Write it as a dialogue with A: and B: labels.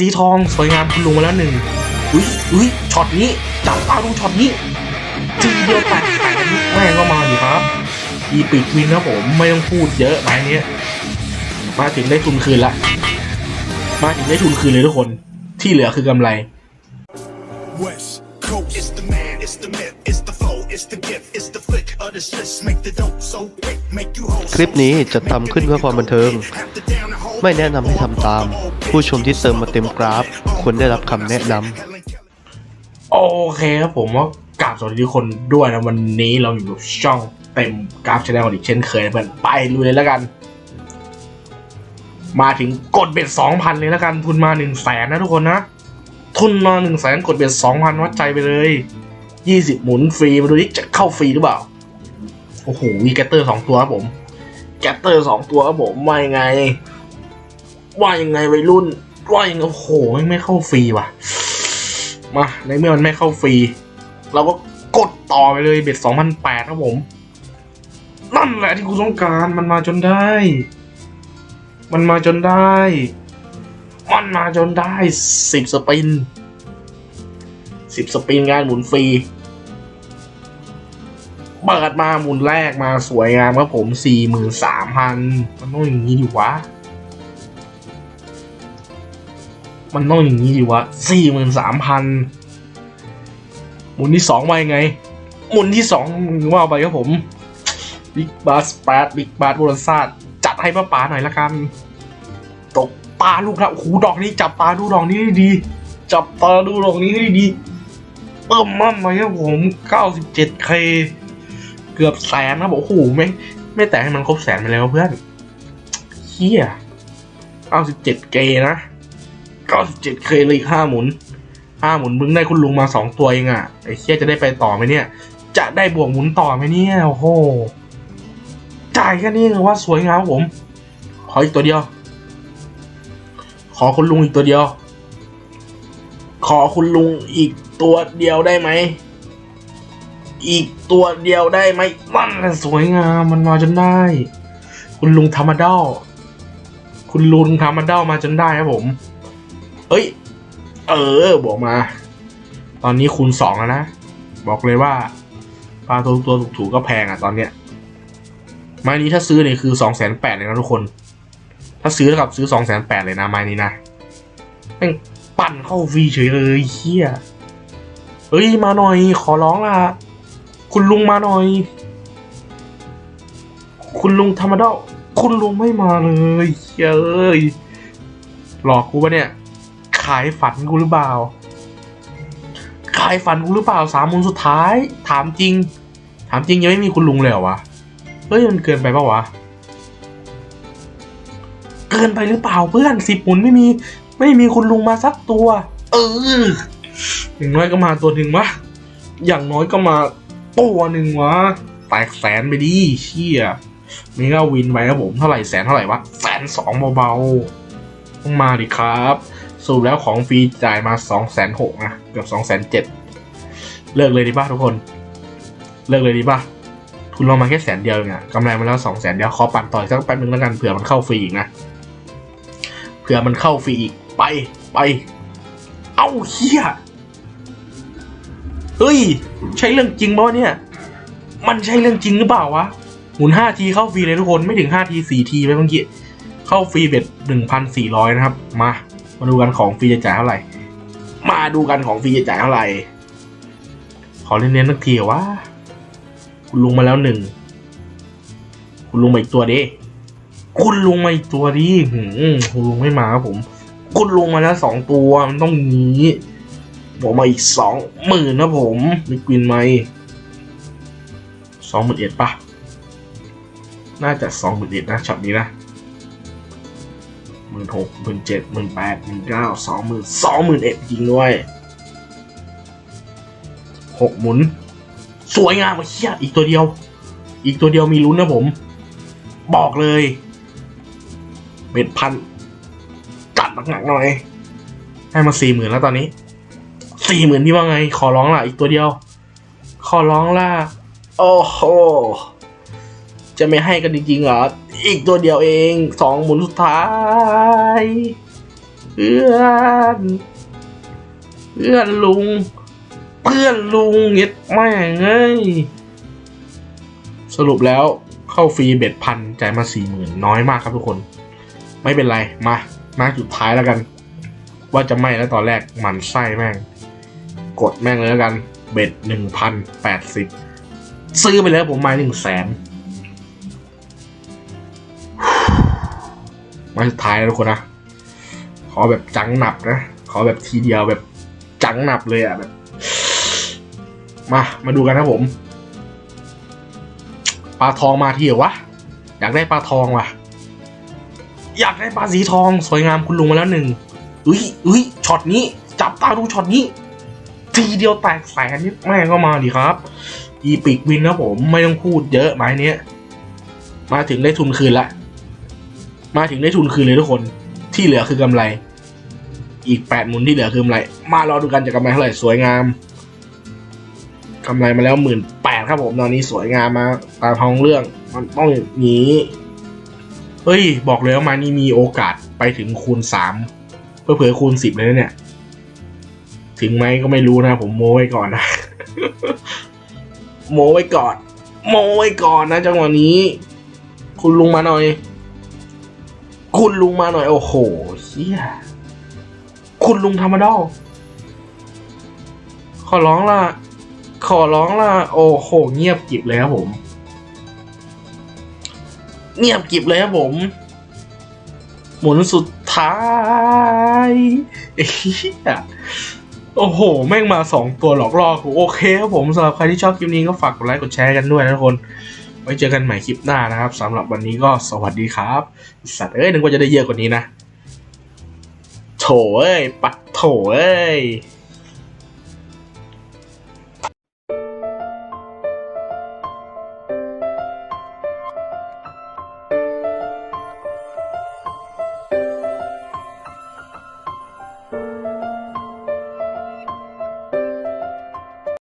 A: สีทองสวยงามคุณลุงมาแล้วหนึ่งอุ้ยอุ้ยช็อตนี้จับตาดูช็อตนี้ทีเดียวแตกแตกแม่งก็มาดิครับ อีปิกวินครับผมไม่ต้องพูดเยอะไม้เนี้ยมาถึงได้ทุนคืนละมาถึงได้ทุนคืนเลยทุกคนที่เหลือคือกำไร
B: West Coast. It's the man, it's the myth, it's the flow, it's the gift, it's the flick of the switch. Make the dope so quick, make you whole.
C: คลิปนี้จะทำขึ้นเพื่อความบันเทิง ไม่แนะนำให้ทำตาม ผู้ชมที่เติมมาเต็มกราฟควรได้รับคำแนะนำ
A: โอเคครับผมว่ากราบสวัสดีทุกคนด้วยนะวันนี้เราอยู่กับช่องเต็มกราฟชาแนลอีกเช่นเคยนะเพื่อนไปลุยเลยแล้วกัน มาถึงกดเบ็ดสองพันเลยแล้วกัน ทุนมาหนึ่งแสนนะทุกคนนะ ทุนมาหนึ่งแสนกดเบ็ดสองพันวัดใจไปเลยยี่สิบหมุนฟรีมาดูดิจะเข้าฟรีหรือเปล่าโอ้โหมีแกตเตอร์สองตัวครับผมแกตเตอร์สองตัวครับผมว่ไง ว่ายังไงวัยรุ่น ว่ายังไงโอ้โหไม่ไม่เข้าฟรีว่ะ มาในเมื่อมันไม่เข้าฟรี เราก็กดต่อไปเลยเบ็ดสองพันแปดครับผม นั่นแหละที่กูต้องการมันมาจนได้ มันมาจนได้ มันมาจนได้สิบสปินสิบสปินงานหมุนฟรีเปิดมาหมุนแรกมาสวยงามครับผมสี่หมื่นสามพันมันต้องอย่างนี้ดิวะ มันต้องอย่างนี้ดิวะสี่หมื่นสามพันหมุนที่สองมายังไง หมุนที่สองว่าไปครับผมบิ๊กบัสแปดบิ๊กบัสบูรซาจัดให้ป้าป๋าหน่อยละกัน ตกตาลูกนะโอ้โหดอกนี้จับตาดูดอกนี้ให้ดี จับตาดูดอกนี้ให้ดีเพิ่มมั่มมครับผม 97k เจ็ดเคเกือบแสนนะบอกโอ้โหไม่ไม่แต่ให้มันครบแสนไปแล้วเพื่อนเฮีย 97k นะ 97k เลยอีกห้าหมุนห้าหมุนมึงได้คุณลุงมาสองตัวเองอะไอ้เชี่ยจะได้ไปต่อไหมเนี่ย จะได้บวกหมุนต่อไหมเนี่ยโอ้โหจ่ายแค่นี้เลยว่าสวยงามผม ขออีกตัวเดียว ขอคุณลุงอีกตัวเดียว ขอคุณลุงอีกตัวเดียวได้ไหมอีกตัวเดียวได้ไหมมันสวยงามมันมาจนได้ คุณลุงธรรมดาคุณลุงธรรมดามาจนได้ครับผม เอ้ย เออ บอกมา ตอนนี้คูณสองแล้วนะ บอกเลยว่าปลาตัวตัวถูกๆก็แพงอะตอนเนี้ย ไม้นี้ถ้าซื้อเนี่ยคือสองแสนแปดเลยนะทุกคน ถ้าซื้อเท่ากับซื้อสองแสนแปดเลยนะไม้นี้นะแม่งปั่นเข้าฟรีเฉยเลยเฮียเฮ้ยมาหน่อย ขอร้องล่ะ คุณลุงมาหน่อย คุณลุงธรรมดาคุณลุงไม่มาเลยเฮ้ยหลอกกูปะเนี่ย ขายฝันกูหรือเปล่า ขายฝันกูหรือเปล่าสามมูลสุดท้าย ถามจริง ถามจริงยังไม่มีคุณลุงเลยเหรอวะ เฮ้ยมันเกินไปปะวะ เกินไปหรือเปล่าเพื่อนสิบหมุนไม่มี ไม่มีคุณลุงมาสักตัว เอออย่างน้อยก็มาตัวหนึ่งวะ อย่างน้อยก็มาตัวหนึ่งวะ แตกแสนไปดิเชี่ยมีก็วินไปครับผมเท่าไหร่แสนเท่าไหร่วะแสนสองเบาๆต้องมาดิครับ สรุปแล้วของฟรีจ่ายมาสองแสนหกนะเกือบสองแสนเจ็ดเลิกเลยดีป่ะทุกคน เลิกเลยดีป่ะทุนเรามาแค่แสนเดียวเองอะกำไรมาแล้วสองแสนเดียวขอปั่นต่ออีกสักแป๊บนึงแล้วกันเผื่อมันเข้าฟรีอีกนะเผื่อมันเข้าฟรีอีกไปไป เอ้าเฮียเฮ้ย ใช่เรื่องจริงปะวะเนี่ย มันใช่เรื่องจริงหรือเปล่าวะหมุนห้าทีเข้าฟรีเลยทุกคนไม่ถึงห้าทีสี่ทีไปเมื่อกี้เข้าฟรีเบ็ดหนึ่งพันสี่ร้อยนะครับมา มาดูกันของฟรีจะจ่ายเท่าไหร่ มาดูกันของฟรีจะจ่ายเท่าไหร่ ขอเน้นๆสักทีเหรอวะคุณลงมาแล้วหนึ่ง คุณลงมาอีกตัวดิคุณลงมาอีกตัวดิหืมคุณลงไม่มาครับผม คุณลงมาแล้วสองตัว มันต้องงี้บอกมาอีกสองหมื่นนะผมมีกวินไหมสองหมื่นเอ็ดปะน่าจะสองหมื่นเอ็ดนะช็อตนี้นะ มื่นหกหมื่นเจ็ดหมื่นแปดหมื่นเก้าสองหมื่นสองหมื่นเอ็ดจริงด้วยหกหมุน สวยงามว่ะเชี่ยอีกตัวเดียว อีกตัวเดียวมีลุ้นนะผม บอกเลยเบ็ดพันจัดหนักๆหน่อย ให้มาสี่หมื่นแล้วตอนนี้สี่หมื่นที่ว่าไง ขอร้องล่ะ อีกตัวเดียว ขอร้องล่ะ โอ้โหจะไม่ให้กันจริงๆเหรอ อีกตัวเดียวเองสองหมุนสุดท้ายเพื่อนเพื่อนลุง เพื่อนลุงเย็ดแม่งเอ้ยสรุปแล้วเข้าฟรีเบ็ดพันจ่ายมาสี่หมื่นน้อยมากครับทุกคน ไม่เป็นไร มามาจุดท้ายแล้วกัน ว่าจะไม่แล้วตอนแรกหมันไส้แม่ง กดแม่งเลยแล้วกัน เบ็ดหนึ่งพันแปดสิบซื้อไปแล้วผมมาหนึ่งแสน มาสุดท้ายแล้วทุกคนนะ ขอแบบจังหนับนะ ขอแบบทีเดียวแบบจังหนับเลยอะแบบ มา มาดูกันนะผม ปลาทองมาทีเหรอวะ อยากได้ปลาทองว่ะ อยากได้ปลาสีทอง สวยงามคุณลุงมาแล้วหนึ่งอุ้ยอุ้ยช็อตนี้ จับตาดูช็อตนี้ ทีเดียวแตกแสนนี่แม่ก็มาดิครับ อีปิกวินนะผม ไม่ต้องพูดเยอะไม้นี้มาถึงได้ทุนคืนละ มาถึงได้ทุนคืนเลยทุกคน ที่เหลือคือกำไร อีกแปดหมุนที่เหลือคือกำไร มารอดูกันจะกำไรเท่าไหร่สวยงามกำไรมาแล้วหมื่นแปดครับผมตอนนี้สวยงามมาตามท้องเรื่องมันต้องอย่างนี้เฮ้ย บอกเลยว่ามานี่มีโอกาสไปถึงคูณสามเพื่อเผื่อคูณสิบเลยนะเนี่ย ถึงไหมก็ไม่รู้นะผมโม้ไว้ก่อนนะ โม้ไว้ก่อน โม้ไว้ก่อนนะจังหวะนี้ คุณลุงมาหน่อย คุณลุงมาหน่อย โอ้โหเฮียคุณลุงธรรมดาขอร้องล่ะ ขอร้องล่ะ โอ้โห เงียบกิบเลยครับผม เงียบกิบเลยครับผม หมุนสุดท้ายเฮียโอ้โห แม่งมาสองตัวหลอกล่อกูโอเคครับผมสำหรับใครที่ชอบคลิปนี้ก็ฝากกดไลค์กดแชร์กันด้วยนะทุกคน ไว้เจอกันใหม่คลิปหน้านะครับสำหรับวันนี้ก็สวัสดีครับ สัตว์เอ้ยนึกว่าจะได้เยอะกว่านี้นะ โถเอ้ย ปัดโถเอ้ย